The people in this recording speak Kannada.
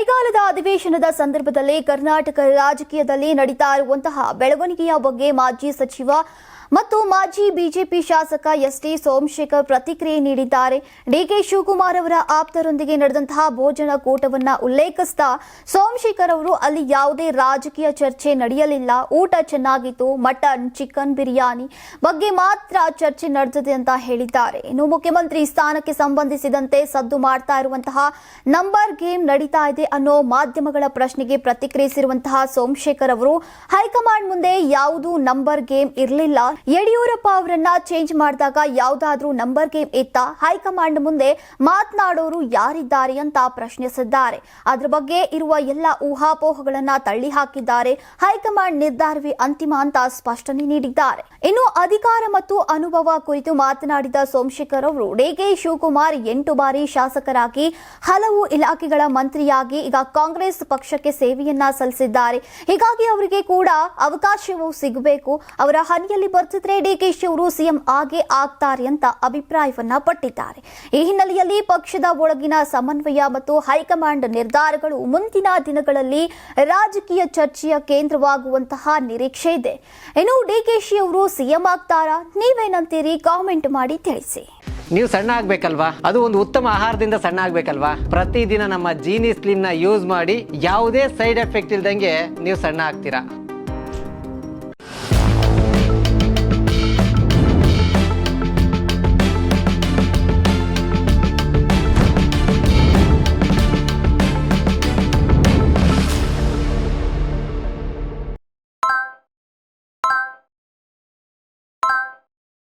ಚಳಿಗಾಲದ ಅಧಿವೇಶನದ ಸಂದರ್ಭದಲ್ಲಿ ಕರ್ನಾಟಕ ರಾಜಕೀಯದಲ್ಲಿ ನಡೀತಾ ಇರುವಂತಹ ಬೆಳವಣಿಗೆಯ ಬಗ್ಗೆ ಮಾಜಿ ಸಚಿವ ಮತ್ತು ಮಾಜಿ ಬಿಜೆಪಿ ಶಾಸಕ ಎಸ್ ಟಿ ಸೋಮಶೇಖರ್ ಪ್ರತಿಕ್ರಿಯೆ ನೀಡಿದ್ದಾರೆ. ಡಿಕೆ ಶಿವಕುಮಾರ್ ಅವರ ಆಪ್ತರೊಂದಿಗೆ ನಡೆದಂತಹ ಭೋಜನ ಕೂಟವನ್ನ ಉಲ್ಲೇಖಿಸ್ತಾ ಸೋಮಶೇಖರ್ ಅವರು ಅಲ್ಲಿ ಯಾವುದೇ ರಾಜಕೀಯ ಚರ್ಚೆ ನಡೆಯಲಿಲ್ಲ. ಊಟ ಚೆನ್ನಾಗಿತ್ತು. ಮಟನ್, ಚಿಕನ್ ಬಿರಿಯಾನಿ ಬಗ್ಗೆ ಮಾತ್ರ ಚರ್ಚೆ ನಡೆದಿದೆ ಅಂತ ಹೇಳಿದ್ದಾರೆ. ಇನ್ನು ಮುಖ್ಯಮಂತ್ರಿ ಸ್ಥಾನಕ್ಕೆ ಸಂಬಂಧಿಸಿದಂತೆ ಸದ್ದು ಮಾಡ್ತಾ ಇರುವಂತಹ ನಂಬರ್ ಗೇಮ್ ನಡೀತಾ ಇದೆ ಅನ್ನೋ ಮಾಧ್ಯಮಗಳ ಪ್ರಶ್ನೆಗೆ ಪ್ರತಿಕ್ರಿಯಿಸಿರುವಂತಹ ಸೋಮಶೇಖರ್ ಅವರು ಹೈಕಮಾಂಡ್ ಮುಂದೆ ಯಾವುದು ನಂಬರ್ ಗೇಮ್ ಇರಲಿಲ್ಲ. ಯಡಿಯೂರಪ್ಪ ಅವರನ್ನ ಚೇಂಜ್ ಮಾಡಿದಾಗ ಯಾವುದಾದ್ರೂ ನಂಬರ್ ಗೇಮ್ ಇತ್ತ? ಹೈಕಮಾಂಡ್ ಮುಂದೆ ಮಾತನಾಡೋರು ಯಾರಿದ್ದಾರೆ ಅಂತ ಪ್ರಶ್ನಿಸಿದ್ದಾರೆ. ಅದ್ರ ಬಗ್ಗೆ ಇರುವ ಎಲ್ಲ ಊಹಾಪೋಹಗಳನ್ನ ತಳ್ಳಿ ಹಾಕಿದ್ದಾರೆ ಹೈಕಮಾಂಡ್ ನಿರ್ಧಾರವೇ ಅಂತಿಮ ಅಂತ ಸ್ಪಷ್ಟನೆ ನೀಡಿದ್ದಾರೆ. ಇನ್ನು ಅಧಿಕಾರ ಮತ್ತು ಅನುಭವ ಕುರಿತು ಮಾತನಾಡಿದ ಸೋಮಶೇಖರ್ ಅವರು, ಡಿಕೆ ಶಿವಕುಮಾರ್ ಎಂಟು ಬಾರಿ ಶಾಸಕರಾಗಿ, ಹಲವು ಇಲಾಖೆಗಳ ಮಂತ್ರಿಯಾಗಿ ಈಗ ಕಾಂಗ್ರೆಸ್ ಪಕ್ಷಕ್ಕೆ ಸೇವೆಯನ್ನ ಸಲ್ಲಿಸಿದ್ದಾರೆ. ಹೀಗಾಗಿ ಅವರಿಗೆ ಕೂಡ ಅವಕಾಶವು ಸಿಗಬೇಕು. ಅವರ ಹನಿಯಲ್ಲಿ ಬರ್ತಿದ್ರೆ ಡಿಕೆಶಿ ಅವರು ಸಿಎಂ ಆಗೇ ಆಗ್ತಾರೆ ಅಂತ ಅಭಿಪ್ರಾಯವನ್ನ ಪಟ್ಟಿದ್ದಾರೆ. ಈ ಹಿನ್ನೆಲೆಯಲ್ಲಿ ಪಕ್ಷದ ಒಳಗಿನ ಸಮನ್ವಯ ಮತ್ತು ಹೈಕಮಾಂಡ್ ನಿರ್ಧಾರಗಳು ಮುಂದಿನ ದಿನಗಳಲ್ಲಿ ರಾಜಕೀಯ ಚರ್ಚೆಯ ಕೇಂದ್ರವಾಗುವಂತಹ ನಿರೀಕ್ಷೆ ಇದೆ. ಇನ್ನು ಡಿಕೆಶಿ ಅವರು ಸಿಎಂ ಆಗ್ತಾರಾ? ನೀವೇನಂತೀರಿ? ಕಾಮೆಂಟ್ ಮಾಡಿ ತಿಳಿಸಿ. ನೀವು ಸಣ್ಣ ಆಗ್ಬೇಕಲ್ವಾ? ಅದು ಒಂದು ಉತ್ತಮ ಆಹಾರದಿಂದ ಸಣ್ಣ ಆಗ್ಬೇಕಲ್ವಾ? ಪ್ರತಿದಿನ ನಮ್ಮ ಜೀನಿ ಸ್ಲಿಮ್ನ ಯೂಸ್ ಮಾಡಿ ಯಾವುದೇ ಸೈಡ್ ಎಫೆಕ್ಟ್ ಇಲ್ದಂಗೆ ನೀವು ಸಣ್ಣ ಆಗ್ತೀರಾ?